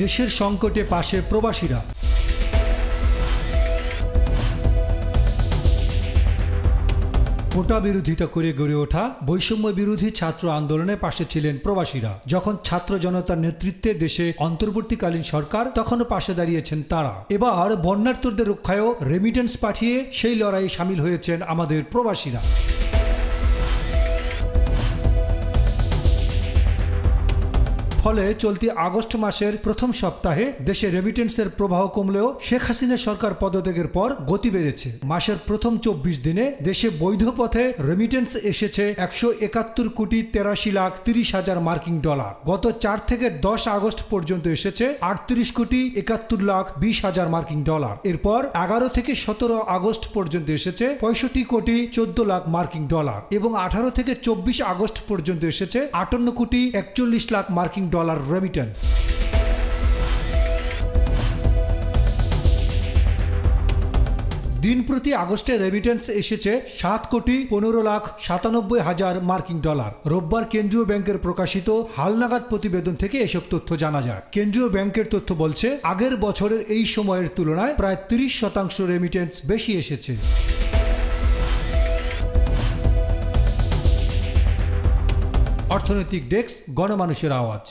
দেশের সংকটে পাশে প্রবাসীরা। কোটা বিরোধিতা করে গড়ে ওঠা বৈষম্য বিরোধী ছাত্র আন্দোলনে পাশে ছিলেন প্রবাসীরা। যখন ছাত্র জনতার নেতৃত্বে দেশে অন্তর্বর্তীকালীন সরকার, তখনও পাশে দাঁড়িয়েছেন তারা। এবার বন্যার্থদের রক্ষায়ও রেমিটেন্স পাঠিয়ে সেই লড়াইয়ে সামিল হয়েছেন আমাদের প্রবাসীরা। ফলে চলতি আগস্ট মাসের প্রথম সপ্তাহে দেশে রেমিটেন্সের প্রবাহ কমলেও শেখ হাসিনা সরকার পদত্যাগের পর গতি বেড়েছে। মাসের প্রথম চব্বিশ দিনে দেশে বৈধ পথে রেমিটেন্স এসেছে একশো একাত্তর কোটি তেরাশি লাখ তিরিশ হাজার মার্কিন ডলার। গত চার থেকে দশ আগস্ট পর্যন্ত এসেছে আটত্রিশ কোটি একাত্তর লাখ বিশ হাজার মার্কিন ডলার। এরপর এগারো থেকে সতেরো আগস্ট পর্যন্ত এসেছে পঁয়ষট্টি কোটি চোদ্দ লাখ মার্কিন ডলার এবং আঠারো থেকে চব্বিশ আগস্ট পর্যন্ত এসেছে আটান্ন কোটি একচল্লিশ লাখ মার্কিন ডলার রেমিটেন্স দিন প্রতি আগস্টে রেমিটেন্স এসেছে সাত কোটি পনেরো লাখ সাতানব্বই হাজার মার্কিন ডলার। রোববার কেন্দ্রীয় ব্যাংকের প্রকাশিত হালনাগাদ প্রতিবেদন থেকে এসব তথ্য জানা যায়। কেন্দ্রীয় ব্যাংকের তথ্য বলছে, আগের বছরের এই সময়ের তুলনায় প্রায় তিরিশ শতাংশ রেমিটেন্স বেশি এসেছে। অর্থনৈতিক ডেস্ক গণমানুষের আওয়াজ।